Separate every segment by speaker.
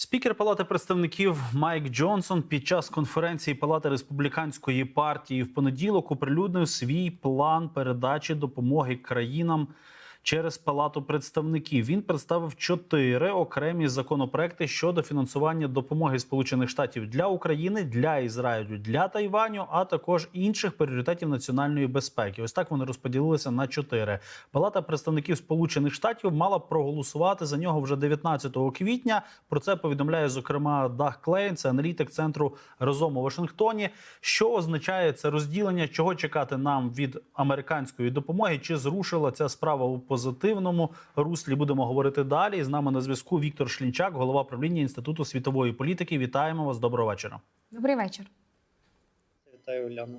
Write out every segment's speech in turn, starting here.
Speaker 1: Спікер Палати представників Майк Джонсон під час конференції Палати республіканської партії в понеділок оприлюднив свій план передачі допомоги країнам через Палату представників. Він представив чотири окремі законопроекти щодо фінансування допомоги Сполучених Штатів для України, для Ізраїлю, для Тайваню, а також інших пріоритетів національної безпеки. Ось так вони розподілилися на чотири. Палата представників Сполучених Штатів мала проголосувати за нього вже 19 квітня. Про це повідомляє зокрема Дах Клейн, це аналітик центру разом у Вашингтоні. Що означає це розділення? Чого чекати нам від американської допомоги? Чи зрушила ця справа у позитивному руслі? Будемо говорити далі. З нами на зв'язку Віктор Шлінчак, голова правління інституту світової політики. Вітаємо вас. Доброго вечора.
Speaker 2: Добрий вечір.
Speaker 3: Вітаю, Уляна.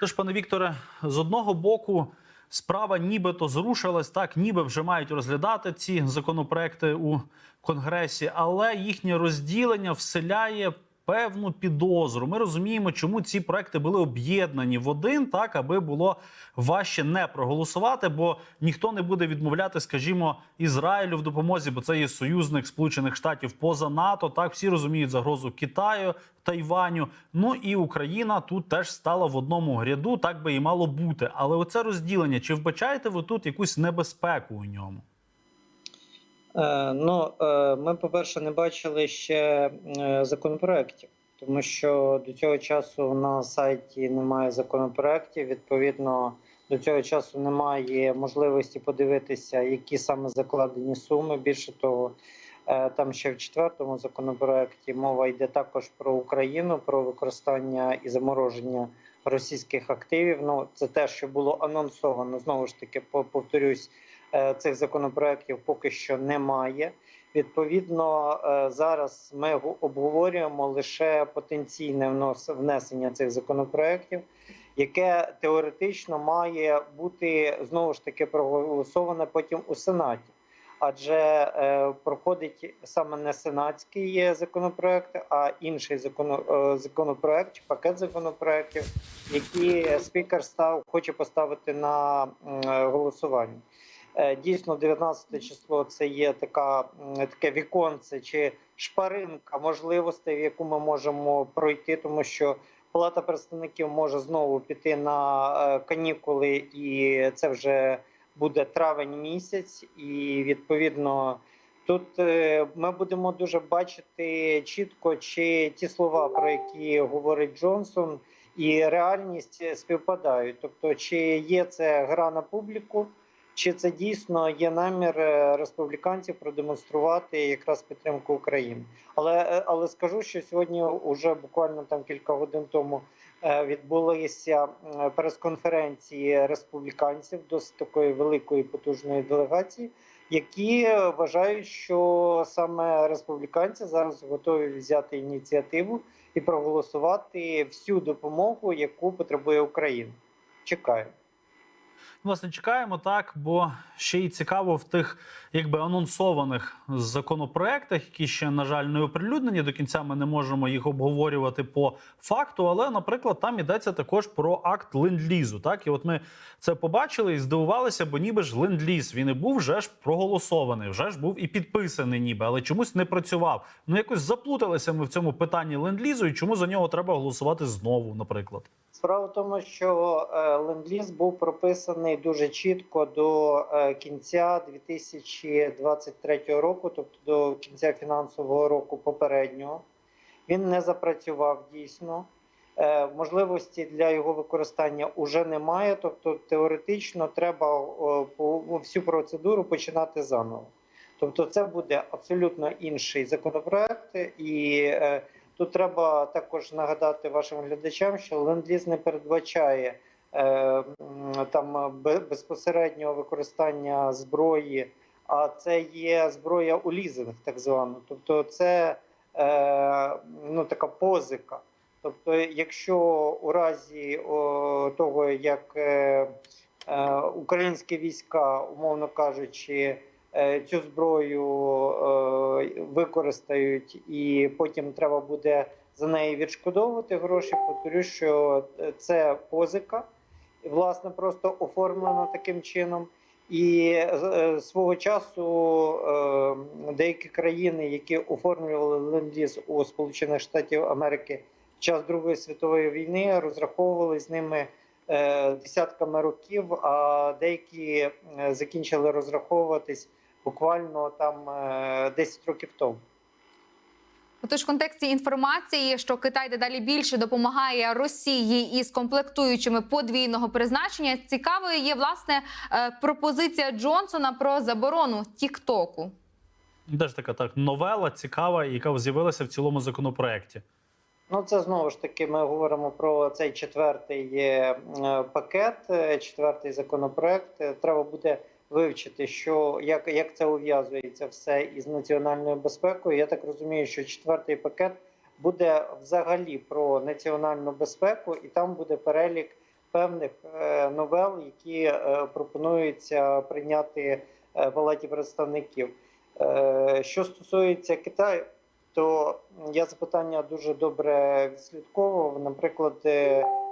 Speaker 1: Тож, пане Вікторе, з одного боку. Справа нібито зрушилась, так ніби вже мають розглядати ці законопроекти у конгресі, але їхнє розділення вселяє певну підозру. Ми розуміємо, чому ці проекти були об'єднані в один, так аби було важче не проголосувати, бо ніхто не буде відмовляти, скажімо, Ізраїлю в допомозі, бо це є союзник Сполучених Штатів поза НАТО. Так всі розуміють загрозу Китаю, Тайваню. Ну і Україна тут теж стала в одному ряду, так би і мало бути. Але оце розділення, чи вбачаєте ви тут якусь небезпеку у ньому?
Speaker 3: Е, ну, е, ми, по-перше, не бачили ще е, законопроєктів, тому що до цього часу на сайті немає законопроєктів. Відповідно, до цього часу немає можливості подивитися, які саме закладені суми. Більше того, там ще в четвертому законопроєкті мова йде також про Україну, про використання і замороження російських активів. Ну, це те, що було анонсовано. Знову ж таки, по- повторюсь. Е, цих законопроєктів поки що немає. Відповідно, е, зараз ми обговорюємо лише потенційне внесення цих законопроєктів, яке теоретично має бути знову ж таки проголосоване потім у Сенаті. Адже е, проходить саме не сенатський законопроект, а інший законо, е, законопроект чи пакет законопроектів, які спікер став хоче поставити на е, голосування. Е, Дійсно, 19 число це є така таке віконце чи шпаринка можливостей, в яку ми можемо пройти, тому що Палата представників може знову піти на е, канікули, і це вже буде травень місяць, і відповідно. Тут е, ми будемо дуже бачити чітко, чи ті слова, про які говорить Джонсон, і реальність співпадають. Тобто, чи є це гра на публіку, чи це дійсно є намір е, республіканців продемонструвати якраз підтримку України. Але е, але скажу, що сьогодні, уже буквально там кілька годин тому, е, відбулися прес-конференції республіканців, досить такої великої потужної делегації, які вважають, що саме республіканці зараз готові взяти ініціативу і проголосувати всю допомогу, яку потребує Україна. Чекаємо.
Speaker 1: Власне, чекаємо так, бо ще й цікаво в тих якби анонсованих законопроектах, які ще на жаль не оприлюднені. До кінця ми не можемо їх обговорювати по факту. Але, наприклад, там йдеться також про акт ленд-лізу. Так, і от ми це побачили і здивувалися, бо ніби ж ленд-ліз він і був вже ж проголосований, вже ж був і підписаний, ніби, але чомусь не працював. Ну якось заплуталися ми в цьому питанні ленд-лізу, і чому за нього треба голосувати знову, наприклад.
Speaker 3: Справа в тому, що е, ленд-ліз був прописаний дуже чітко до е, кінця 2023 року, тобто до кінця фінансового року попереднього. Він не запрацював дійсно. Е, Можливості для його використання вже немає. Тобто, теоретично треба всю процедуру починати заново. Тобто, це буде абсолютно інший законопроект, і Тут треба також нагадати вашим глядачам, що ленд-ліз не передбачає е, там безпосереднього використання зброї, а це є зброя у лізинг, так звано. Тобто, це е, ну, така позика. Тобто, якщо у разі о, того, як е, е, українські війська, умовно кажучи, цю зброю е, використають, і потім треба буде за неї відшкодовувати гроші. Повторю, що це позика, власне, просто оформлена таким чином. І е, свого часу е, деякі країни, які оформлювали ленд-ліз у Сполучених Штатів Америки в час Другої світової війни, розраховували з ними е, десятками років, а деякі е, закінчили розраховуватись буквально там е, 10 років тому.
Speaker 2: Отож, в контексті інформації, що Китай дедалі більше допомагає Росії із комплектуючими подвійного призначення, цікавою є власне е, пропозиція Джонсона про заборону Тіктоку.
Speaker 1: Де ж така так новела цікава, яка з'явилася в цілому законопроекті.
Speaker 3: Ну, це знову ж таки. Ми говоримо про цей четвертий е, пакет, е, четвертий законопроект. Е, Треба буде вивчити, що як, як це ув'язується все із національною безпекою. Я так розумію, що четвертий пакет буде взагалі про національну безпеку, і там буде перелік певних е, новел, які е, пропонуються прийняти е, палаті представників. Що стосується Китаю, то я запитання дуже добре відслідковував. Наприклад,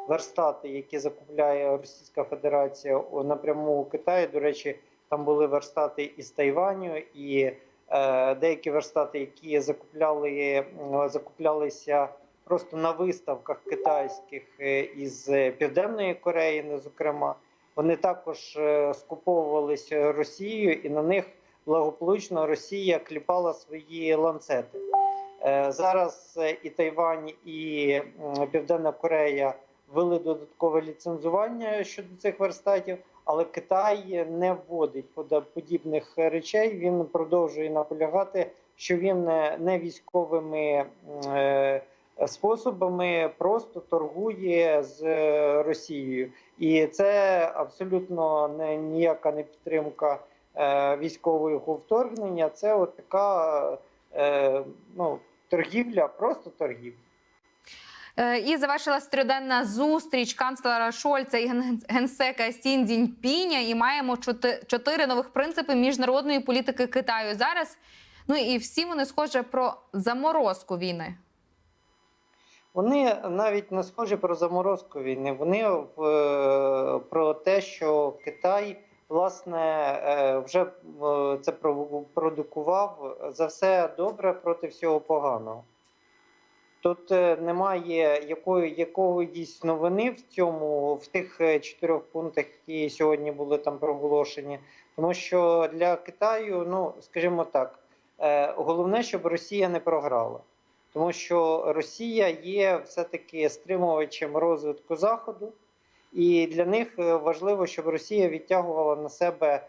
Speaker 3: верстати, які закупляє Російська Федерація напряму у Китаї. До речі, там були верстати із Тайваню, і е, деякі верстати, які закупляли закуплялися просто на виставках китайських е, із Південної Кореї, не зокрема, вони також е, скуповувалися Росією, і на них благополучно Росія кліпала свої ланцети. Е, Зараз і Тайвань, і Південна Корея ввели додаткове ліцензування щодо цих верстатів, але Китай не вводить подібних речей. Він продовжує наполягати, що він не- не військовими е, способами просто торгує з е, Росією, і це абсолютно не ніяка не підтримка е, військового вторгнення. Це от така е, ну, торгівля, просто торгівля.
Speaker 2: Е, І завершилась триденна зустріч канцлера Шольца і ген- генсека Сін Цзіньпіня. І маємо чотири нових принципи міжнародної політики Китаю зараз. Ну і всі вони схоже про заморозку війни.
Speaker 3: Вони навіть не схожі про заморозку війни. Вони в, е, про те, що Китай власне е, вже це продукував за все добре проти всього поганого. Тут е, немає якої, якоїсь новини в цьому, в тих е, чотирьох пунктах, які сьогодні були там проголошені. Тому що для Китаю, ну скажімо так, е, головне, щоб Росія не програла. Тому що Росія є все-таки стримувачем розвитку Заходу, і для них важливо, щоб Росія відтягувала на себе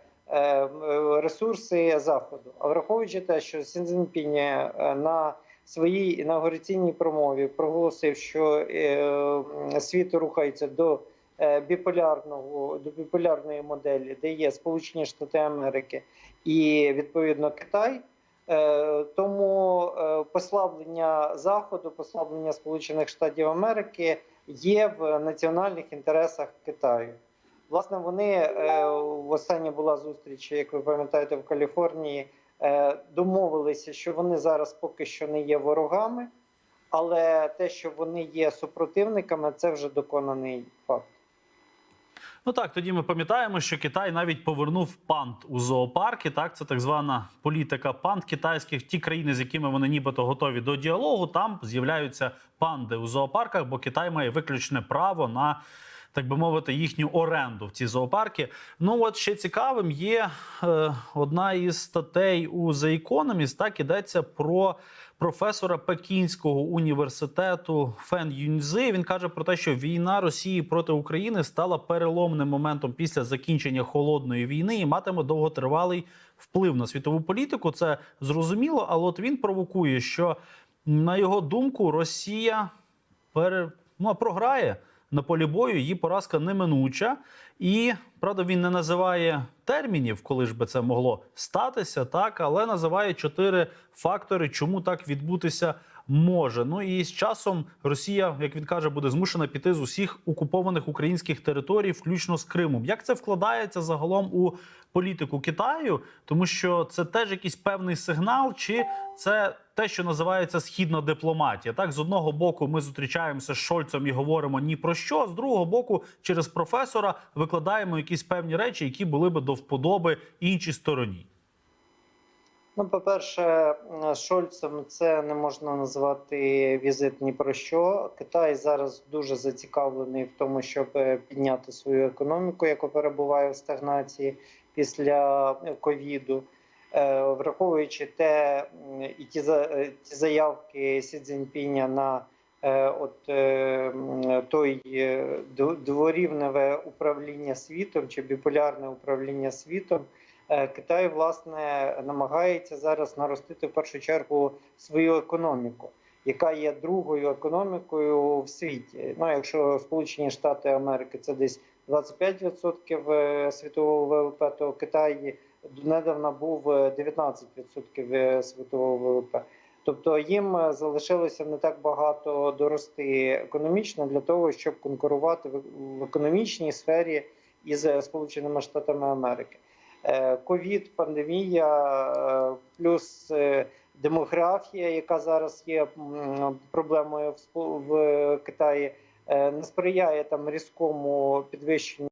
Speaker 3: ресурси Заходу. А враховуючи те, що Сі е, на своїй інаугураційній промові проголосив, що е, світ рухається до е, біполярного до біполярної моделі, де є Сполучені Штати Америки і відповідно Китай. Е, Тому послаблення Заходу, послаблення Сполучених Штатів Америки є в національних інтересах Китаю. Власне, вони в останнє була зустріч, як ви пам'ятаєте, в Каліфорнії. Е, Домовилися, що вони зараз поки що не є ворогами, але те, що вони є супротивниками, це вже доконаний факт.
Speaker 1: Ну так, тоді ми пам'ятаємо, що Китай навіть повернув панд у зоопарки. Так, це так звана політика панд китайських. Ті країни, з якими вони нібито готові до діалогу, там з'являються панди у зоопарках, бо Китай має виключне право на. Так би мовити, їхню оренду в ці зоопарки. Ну от ще цікавим є е, одна із статей у The Economist, Так ідеться про професора Пекінського університету Фен Юньзи. Він каже про те, що війна Росії проти України стала переломним моментом після закінчення холодної війни і матиме довготривалий вплив на світову політику. Це зрозуміло, але от він провокує, що на його думку Росія пере... ну, програє на полі бою. Її поразка неминуча. І правда, він не називає термінів, коли ж би це могло статися, так але називає чотири фактори, чому так відбутися може. Ну і з часом Росія, як він каже, буде змушена піти з усіх окупованих українських територій, включно з Кримом. Як це вкладається загалом у політику Китаю? Тому що це теж якийсь певний сигнал, чи це те, що називається східна дипломатія. Так, з одного боку, ми зустрічаємося з Шольцем і говоримо ні про що. З другого боку, через професора викладаємо якісь певні речі, які були би до вподоби іншій стороні.
Speaker 3: Ну, по-перше, Шольцем це не можна назвати візит ні про що. Китай зараз дуже зацікавлений в тому, щоб е, підняти свою економіку, яка перебуває в стагнації після ковіду. Е, Враховуючи те і ті, е, ті заявки Сі Цзіньпіня на от той дворівневе управління світом чи біполярне управління світом. Е, Китай власне намагається зараз наростити в першу чергу свою економіку, яка є другою економікою в світі. Ну, якщо Сполучені Штати Америки це десь 25% е, світового ВВП, то Китай донедавна був е, 19% світового ВВП. Тобто їм е, залишилося не так багато дорости економічно для того, щоб конкурувати в економічній сфері із е, Сполученими Штатами Америки. Е, Ковід, пандемія, е, плюс е, демографія, яка зараз є проблемою в Китаї, не сприяє там різкому підвищенню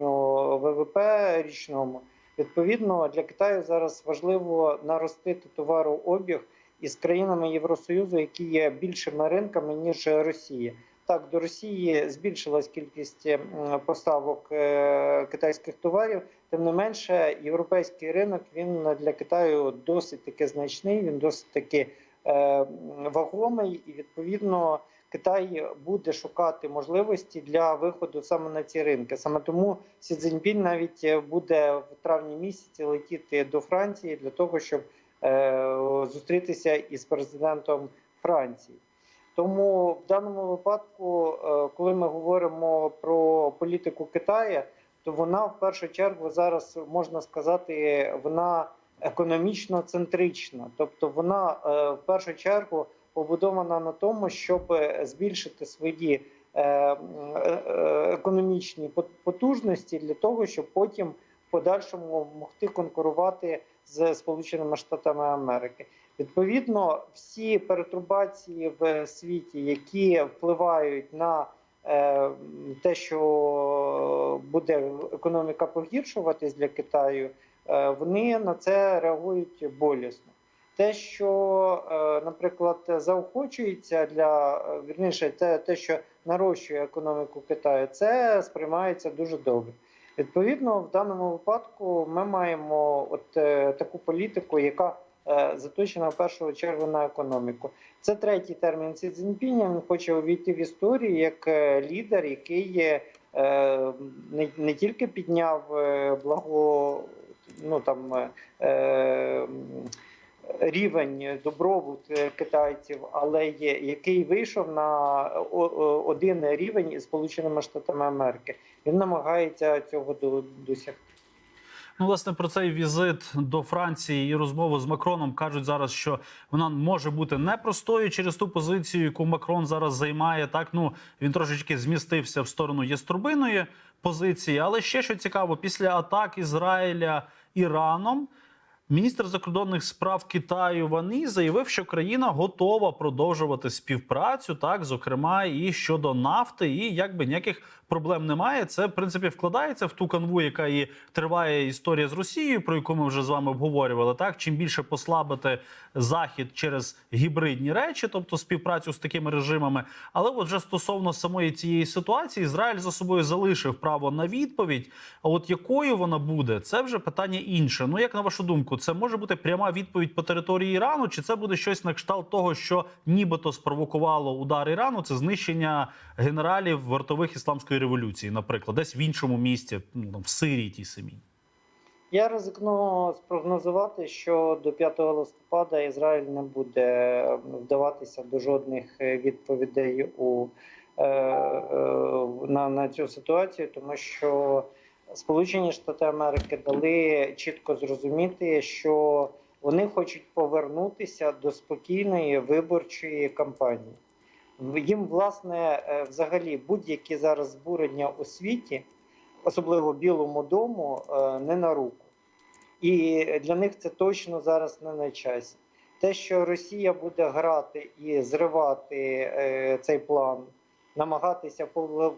Speaker 3: ВВП річному. Відповідно, для Китаю зараз важливо наростити товарообіг із країнами Євросоюзу, які є більшими ринками ніж Росія. Так, до Росії збільшилась кількість поставок е, китайських товарів. Тим не менше, європейський ринок він для Китаю досить таки значний. Він досить таки е, вагомий, і відповідно Китай буде шукати можливості для виходу саме на ці ринки. Саме тому Сі Цзіньпін навіть буде в травні місяці летіти до Франції для того, щоб е, зустрітися із президентом Франції. Тому в даному випадку, е, коли ми говоримо про політику Китаю, то вона в першу чергу зараз можна сказати, вона економічно центрична, тобто вона е, в першу чергу побудована на тому, щоб збільшити свої е, економічні пот- потужності для того, щоб потім в подальшому могти конкурувати з Сполученими Штатами Америки. Відповідно, всі перетрубації в світі, які впливають на е, те, що буде економіка погіршуватись для Китаю, е, вони на це реагують болісно. Те, що, е, наприклад, заохочується для вірніше, те, те, що нарощує економіку Китаю, це сприймається дуже добре. Відповідно, в даному випадку ми маємо от таку політику, яка заточена в першу чергу на економіку. Це третій термін Сі Цзіньпіня. Він хоче увійти в історію як е, лідер, який є, е, не, не тільки підняв е, благо, ну там. е, е, Рівень добробут е, китайців, але є який вийшов на один рівень із Сполученими Штатами Америки. Він намагається цього до- досягти.
Speaker 1: Ну, власне, про цей візит до Франції і розмову з Макроном кажуть зараз, що вона може бути непростою через ту позицію, яку Макрон зараз займає. Так, ну він трошечки змістився в сторону яструбиної позиції. Але ще що цікаво, після атак Ізраїля Іраном. Міністр закордонних справ Китаю Ван І заявив, що країна готова продовжувати співпрацю, так зокрема і щодо нафти, і якби ніяких проблем немає. Це в принципі вкладається в ту канву, яка і триває історія з Росією, про яку ми вже з вами обговорювали. Так чим більше послабити захід через гібридні речі, тобто співпрацю з такими режимами. Але от вже стосовно самої цієї ситуації, Ізраїль за собою залишив право на відповідь. А от якою вона буде, це вже питання інше. Ну як на вашу думку, це може бути пряма відповідь по території Ірану, чи це буде щось на кшталт того, що нібито спровокувало удар Ірану? Це знищення генералів вартових ісламської революції, наприклад, десь в іншому місті, ну в Сирії тій самій.
Speaker 3: Я ризикну спрогнозувати, що до 5 листопада Ізраїль не буде вдаватися до жодних е, відповідей у, е, е, на, на цю ситуацію, тому що Сполучені Штати Америки дали чітко зрозуміти, що Вони хочуть повернутися до спокійної виборчої кампанії. Їм, власне, е, взагалі будь-які зараз збурення у світі, особливо Білому дому, е, не на руку. І для них це точно зараз не на часі. Те, що Росія буде грати і зривати е, цей план, намагатися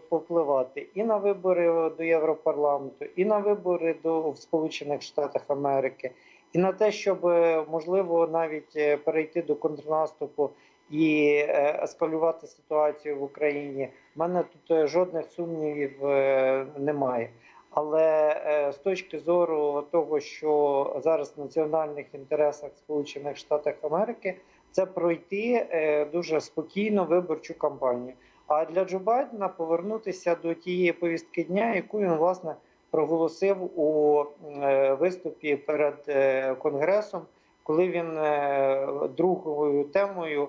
Speaker 3: повпливати і на вибори до Європарламенту, і на вибори до в Сполучених Штатах Америки, і на те, щоб е, можливо навіть е, перейти до контрнаступу і е, ескалювати ситуацію в Україні. У мене тут е, жодних сумнівів е, немає. Але е, з точки зору того, що зараз в національних інтересах Сполучених Штатів Америки, це пройти е, дуже спокійно виборчу кампанію. А для Джо Байдена повернутися до тієї повістки дня, яку він власне проголосив у е, виступі перед е, конгресом, коли він е, другою темою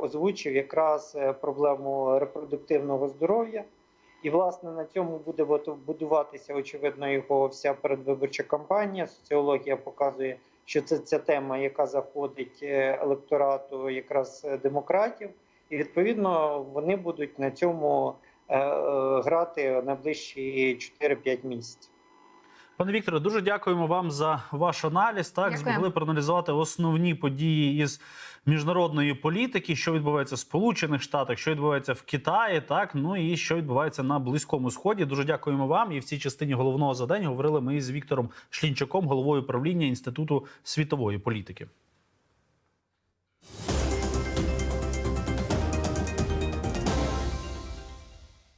Speaker 3: озвучив якраз проблему репродуктивного здоров'я. І власне на цьому буде будуватися очевидно його вся передвиборча кампанія. Соціологія показує, що це ця тема, яка заходить електорату якраз демократів, і відповідно вони будуть на цьому е, е, грати найближчі 4-5 місяців.
Speaker 1: Пане Вікторе, дуже дякуємо вам за ваш аналіз. Так
Speaker 2: Дякую.
Speaker 1: змогли проаналізувати основні події із міжнародної політики, що відбувається в Сполучених Штатах, що відбувається в Китаї, так ну і що відбувається на Близькому Сході. Дуже дякуємо вам. І в цій частині головного задання говорили ми з Віктором Шлінчаком, головою правління інституту світової політики.